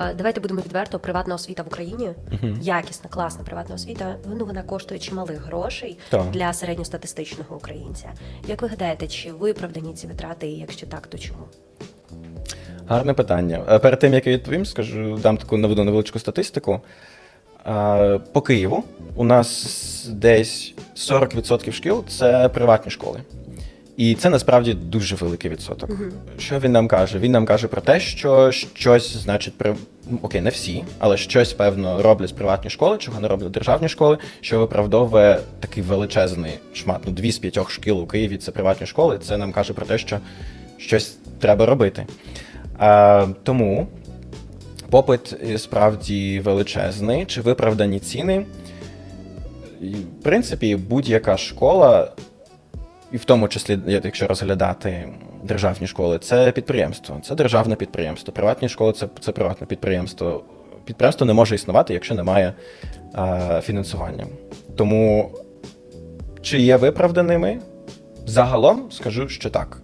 Е, Давайте будемо відверто. Приватна освіта в Україні, якісна, класна приватна освіта. Ну вона коштує чималих грошей Так. для середньостатистичного українця. Як ви гадаєте, чи виправдані ці витрати? І якщо так, то чому? Гарне питання. Е, Перед тим як я відповім, скажу, дам таку наведу невеличку статистику. Е, По Києву у нас десь 40% шкіл це приватні школи. І це насправді дуже великий відсоток. Що він нам каже? Він нам каже про те, що щось, значить, окей, не всі, але щось певно роблять приватні школи, чого не роблять державні школи, що виправдовує такий величезний шмат. Ну, дві з п'ятьох шкіл у Києві це приватні школи. Це нам каже про те, що щось треба робити. А, тому попит е, справді величезний, чи виправдані ціни. В принципі, будь-яка школа, і в тому числі, якщо розглядати державні школи, це підприємство, це державне підприємство. Приватні школи це, це приватне підприємство. Підприємство не може існувати, якщо немає е, фінансування. Тому чи є виправданими? Загалом скажу, що так.